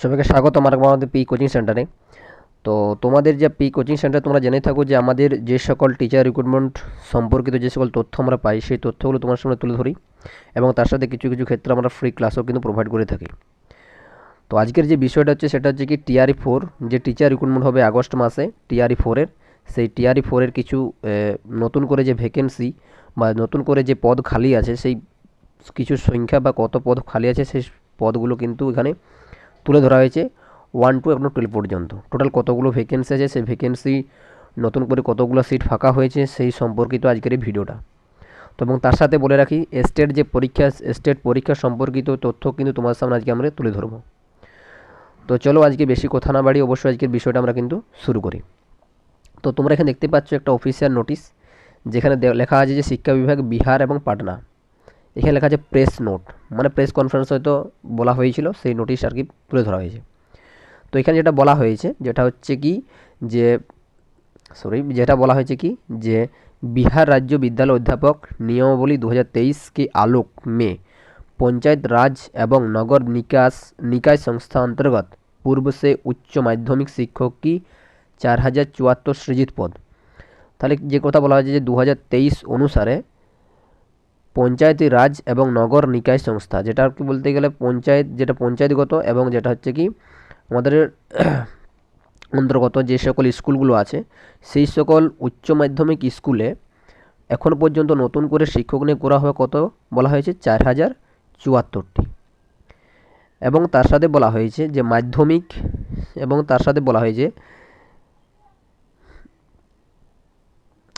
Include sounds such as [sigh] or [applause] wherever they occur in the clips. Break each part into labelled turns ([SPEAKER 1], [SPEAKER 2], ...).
[SPEAKER 1] সবাইকে স্বাগত, আমার আমাদের পি কোচিং সেন্টারে তো তোমাদের যে পি কোচিং সেন্টার তোমরা জেনে থাকো যে আমাদের যে সকল টিচার রিক্রুটমেন্ট সম্পর্কিত যে সকল তথ্য আমরা পাই, সেই তথ্যগুলো তোমার সামনে তুলে ধরি এবং তার সাথে কিছু কিছু ক্ষেত্রে আমরা ফ্রি ক্লাসও কিন্তু প্রোভাইড করে থাকি। তো আজকের যে বিষয়টা হচ্ছে, সেটা হচ্ছে কি টিআরই ফোর যে টিচার রিক্রুটমেন্ট হবে আগস্ট মাসে টিআরই ফোরের সেই টিআরই ফোরের কিছু নতুন করে যে ভ্যাকেন্সি বা নতুন করে যে পদ খালি আছে, সেই কিছু সংখ্যা বা কত পদ খালি আছে, সেই পদগুলো কিন্তু এখানে তুলে ধরা হয়েছে ওয়ান টু এবং টুয়েলভ পর্যন্ত। টোটাল কতগুলো ভ্যাকেন্সি আছে? সেই ভ্যাকেন্সি নতুন করে কতগুলো সিট ফাঁকা হয়েছে? সেই সম্পর্কিত আজকের এই ভিডিওটা। তো এবং তার সাথে বলে রাখি স্টেট যে পরীক্ষা স্টেট পরীক্ষা সম্পর্কিত তথ্য কিন্তু তোমার সামনে আজকে আমরা তুলে ধরবো। তো চলো আজকে বেশি কথা না বাড়ি অবশ্যই আজকের বিষয়টা আমরা কিন্তু শুরু করি। তো তোমরা এখানে দেখতে পাচ্ছ একটা অফিসিয়াল নোটিশ যেখানে লেখা আছে যে শিক্ষা বিভাগ বিহার এবং পাটনা। এখানে লেখা আছে প্রেস নোট মানে প্রেস কনফারেন্স হয়তো বলা হয়েছিল, সেই নোটিশ আর কি তুলে ধরা হয়েছে। তো এখানে যেটা বলা হয়েছে, যেটা হচ্ছে কি যে সরি যেটা বলা হয়েছে কি যে, বিহার রাজ্য বিদ্যালয় অধ্যাপক নিয়মাবলী দু হাজার তেইশকে আলোক, মে, পঞ্চায়েত রাজ এবং নগর নিকাশ নিকায় সংস্থা অন্তর্গত, পূর্ব সে উচ্চ মাধ্যমিক শিক্ষক কি চার হাজার চুয়াত্তর সৃজিত পদ। তাহলে যে কথা বলা হয়েছে যে দু হাজার তেইশ অনুসারে পঞ্চায়েতি রাজ এবং নগর নিকায় সংস্থা, যেটা কি বলতে গেলে পঞ্চায়েত, যেটা পঞ্চায়েতগত এবং যেটা হচ্ছে কি আমাদের [coughs] অন্তর্গত যে সকল স্কুলগুলো আছে, সেই সকল উচ্চ মাধ্যমিক স্কুলে এখন পর্যন্ত নতুন করে শিক্ষক নিয়োগ করা হবে কত? বলা হয়েছে চার হাজার চুয়াত্তরটি। এবং তার সাথে বলা হয়েছে যে মাধ্যমিক এবং তার সাথে বলা হয়েছে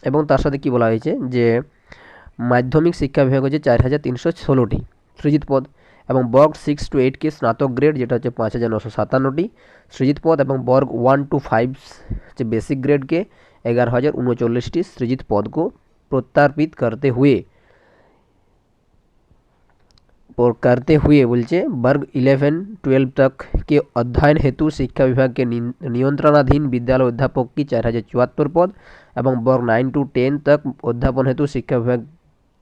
[SPEAKER 1] এবং তার সাথে কি বলা হয়েছে যে মাধ্যমিক শিক্ষা বিভাগ হচ্ছে চার হাজার তিনশো ষোলোটি সৃজিত পদ এবং বর্গ সিক্স টু এইটকে স্নাতক গ্রেড যেটা হচ্ছে পাঁচ হাজার নশো সাতান্নটি সৃজিত পদ এবং বর্গ ওয়ান টু ফাইভ হচ্ছে বেসিক গ্রেডকে এগারো হাজার উনচল্লিसটি सृजित पद को प्रत्यार्पित करते हुए और करते हुए बोलचे वर्ग इलेवन ट्वेल्व तक के अध्ययन हेतु शिक्षा विभाग के नियंत्रणाधीन विद्यालय अध्यापक की चार हज़ार चुहत्तर पद और वर्ग नाइन टू टेन तक अध्यापन हेतु शिक्षा विभाग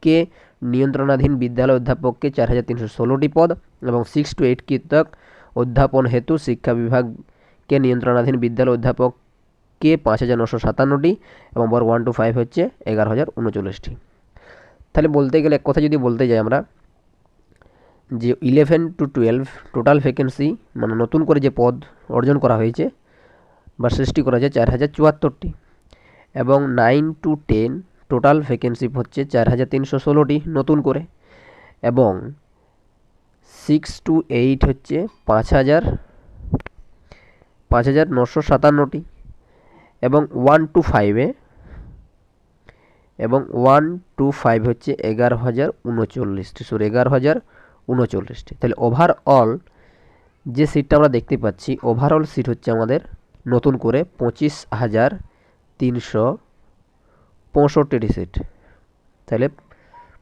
[SPEAKER 1] কে নিয়ন্ত্রণাধীন বিদ্যালয় অধ্যাপককে চার হাজার তিনশো ষোলোটি পদ এবং সিক্স টু এইট কৃতক অধ্যাপন হেতু শিক্ষা বিভাগকে নিয়ন্ত্রণাধীন বিদ্যালয় অধ্যাপককে পাঁচ হাজার নশো সাতান্নটি এবং বর ওয়ান টু ফাইভ হচ্ছে এগারো হাজার উনচল্লিশটি। তাহলে বলতে গেলে এক কথা যদি বলতে যাই আমরা, যে eleven to twelve total vacancy মানে নতুন করে যে পদ অর্জন করা হয়েছে বা সৃষ্টি করা হয়েছে চার হাজার চুয়াত্তরটি এবং nine to ten total vacancy হচ্ছে চার হাজার তিনশো ষোলোটি নতুন করে এবং সিক্স টু এইট হচ্ছে পাঁচ হাজার পাঁচ হাজার নশো সাতান্নটি এবং ওয়ান টু ফাইভে এবং ওয়ান টু ফাইভ হচ্ছে এগারো হাজার উনচল্লিশটি। সরি এগারো হাজার উনচল্লিশটি। তাহলে ওভারঅল যে সিটটা আমরা দেখতে পাচ্ছি ওভারঅল সিট হচ্ছে আমাদের নতুন করে পঁচিশ হাজার তিনশো পঁয়ষট্টিটি সিট। তাহলে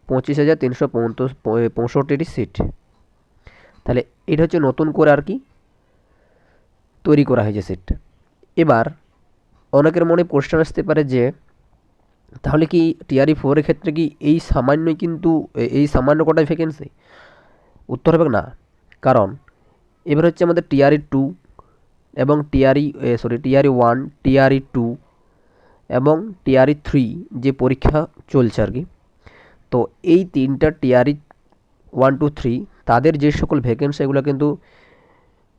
[SPEAKER 1] পঁচিশ হাজার তিনশো পঁয়ষট্টিটি সিট। তাহলে এটা হচ্ছে নতুন করে আর কি তৈরি করা হয়েছে সিটটা এবার অনেকের মনে প্রশ্ন আসতে পারে যে, তাহলে কি টিআরই ফোরের ক্ষেত্রে কি এই সামান্যই কিন্তু এই সামান্য কটাই ভ্যাকেন্সি উত্তর হবে না। কারণ এবার হচ্ছে আমাদের টিআরই টু এবং TRE sorry TRE one TRE two এবং টিআরই থ্রি যে পরীক্ষা চলছে আর কি। তো এই তিনটা টিআরই ওয়ান টু থ্রি তাদের যে সকল ভ্যাকেন্সি এগুলো কিন্তু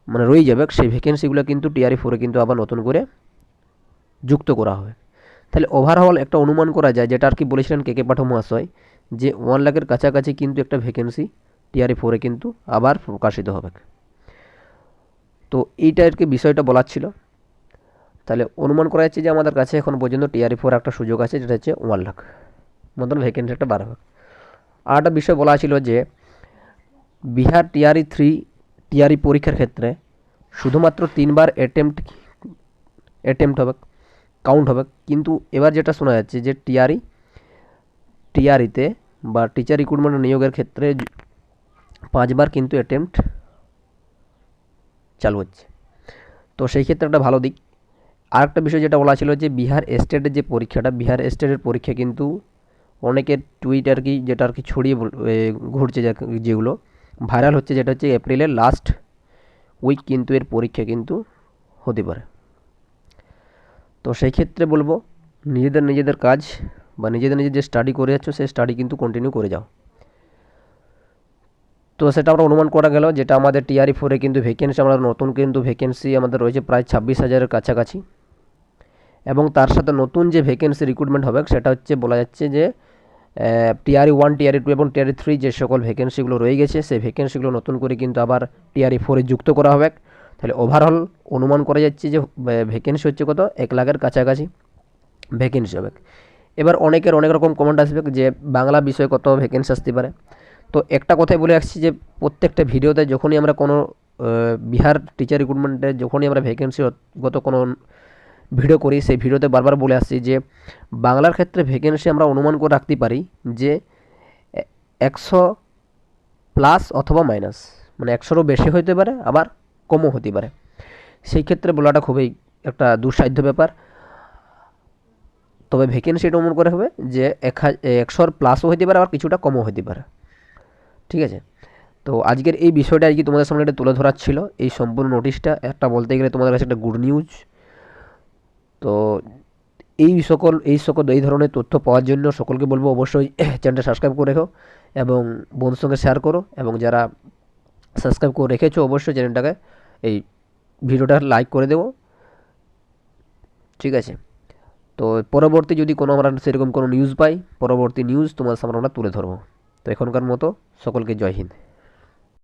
[SPEAKER 1] মানে রয়ে যাবে, সেই ভ্যাকেন্সিগুলো কিন্তু টিআরই ফোরে কিন্তু আবার নতুন করে যুক্ত করা হবে। তাহলে ওভারঅল একটা অনুমান করা যায়, যেটা আর কি বলেছিলেন কে কে পাঠক মহাশয় যে ওয়ান লাখের কাছাকাছি কিন্তু একটা ভ্যাকেন্সি টিআরই ফোরে কিন্তু আবার প্রকাশিত হবে। তো এইটা আর কি বিষয়টা বলার ছিল। তাহলে অনুমান করা যাচ্ছে যে আমাদের কাছে এখন পর্যন্ত টিআরই ফোর একটা সুযোগ আছে, যেটা হচ্ছে ওয়ান লাখ মতন ভ্যাকেন্সি একটা বাড়াবে আর একটা বিষয় বলা ছিল যে, বিহার টিআরই থ্রি টিআরই পরীক্ষার ক্ষেত্রে শুধুমাত্র তিনবার অ্যাটেম্পট অ্যাটেম্পট হবে কাউন্ট হবে। কিন্তু এবার যেটা শোনা যাচ্ছে যে টিআরই, টিআরইতে বা টিচার রিক্রুটমেন্ট নিয়োগের ক্ষেত্রে পাঁচবার কিন্তু অ্যাটেম্পট চালু হচ্ছে। তো সেই ক্ষেত্রে একটা ভালো দিক। আরেকটা বিষয় যেটা বলা ছিল যে বিহার স্টেটের যে পরীক্ষাটা, বিহার স্টেটের পরীক্ষা কিন্তু অনেকের টুইট আর কি যেটা আর কি ছড়িয়ে ঘুরছে যেগুলো। ভাইরাল হচ্ছে যেটা হচ্ছে এপ্রিলের লাস্ট উইক কিন্তু এর পরীক্ষা কিন্তু হতে পারে। তো সেই ক্ষেত্রে বলব, নিজেদের নিজেদের কাজ বা নিজেদের নিজের যে স্টাডি করে যাচ্ছ, সেই স্টাডি কিন্তু কন্টিনিউ করে যাও। তো সেটা আমরা অনুমান করা গেল যেটা আমাদের টিআরই ফোরে কিন্তু ভ্যাকেন্সি আমরা নতুন কিন্তু ভ্যাকেন্সি আমাদের রয়েছে প্রায় ছাব্বিশ হাজারের কাছাকাছি। এবং তার সাথে নতুন যে ভ্যাকেন্সি রিক্রুটমেন্ট হবে, সেটা হচ্ছে বলা যাচ্ছে যে টিআরই ওয়ান টিআরই টু এবং টিআরই থ্রি যে সকল ভ্যাকেন্সিগুলো রয়ে গেছে, সেই ভ্যাকেন্সিগুলো নতুন করে কিন্তু আবার টিআরই ফোরে যুক্ত করা হবে। তাহলে ওভারঅল অনুমান করা যাচ্ছে যে ভ্যাকেন্সি হচ্ছে কত? এক লাখের কাছাকাছি ভ্যাকেন্সি হবে। এবার অনেকের অনেক রকম কমেন্ট আসবে যে, বাংলা বিষয়ে কত ভ্যাকেন্সি আসতে পারে। তো একটা কথাই বলে রাখছি যে প্রত্যেকটা ভিডিওতে যখনই আমরা কোনো বিহার টিচার রিক্রুটমেন্টে যখনই আমরা ভ্যাকেন্সি গত কোনো ভিডিও করি, সেই ভিডিওতে বারবার বলে আসছি যে বাংলার ক্ষেত্রে ভ্যাকেন্সি আমরা অনুমান করে রাখতে পারি যে একশো প্লাস অথবা মাইনাস মানে একশোরও বেশি হতে পারে, আবার কমও হতে পারে। সেই ক্ষেত্রে বলাটা খুবই একটা দুঃসাধ্য ব্যাপার। তবে ভ্যাকেন্সি এটা অনুমান করে হবে যে এক, একশোর প্লাসও হতে পারে, আবার কিছুটা কমও হতে পারে। ঠিক আছে? তো আজকের এই বিষয়টা আজকে তোমাদের সামনে একটা তুলে ধরার ছিল। এই সম্পূর্ণ নোটিশটা একটা বলতে গেলে তোমাদের কাছে একটা গুড নিউজ তো এই সকল এই সকল, এই ধরনের তথ্য পাওয়ার জন্য সকলকে বলব অবশ্যই [clears throat] চ্যানেলটা সাবস্ক্রাইব করে রেখো এবং বন্ধুর সঙ্গে শেয়ার করো এবং যারা সাবস্ক্রাইব করে রেখেছো অবশ্যই চ্যানেলটাকে এই ভিডিওটা লাইক করে দেবো। ঠিক আছে? তো পরবর্তী যদি কোনো আমরা সেরকম কোনো নিউজ পাই, পরবর্তী নিউজ তোমার সামনে আমরা তুলে ধরবো। তো এখনকার মতো সকলকে জয় হিন্দ।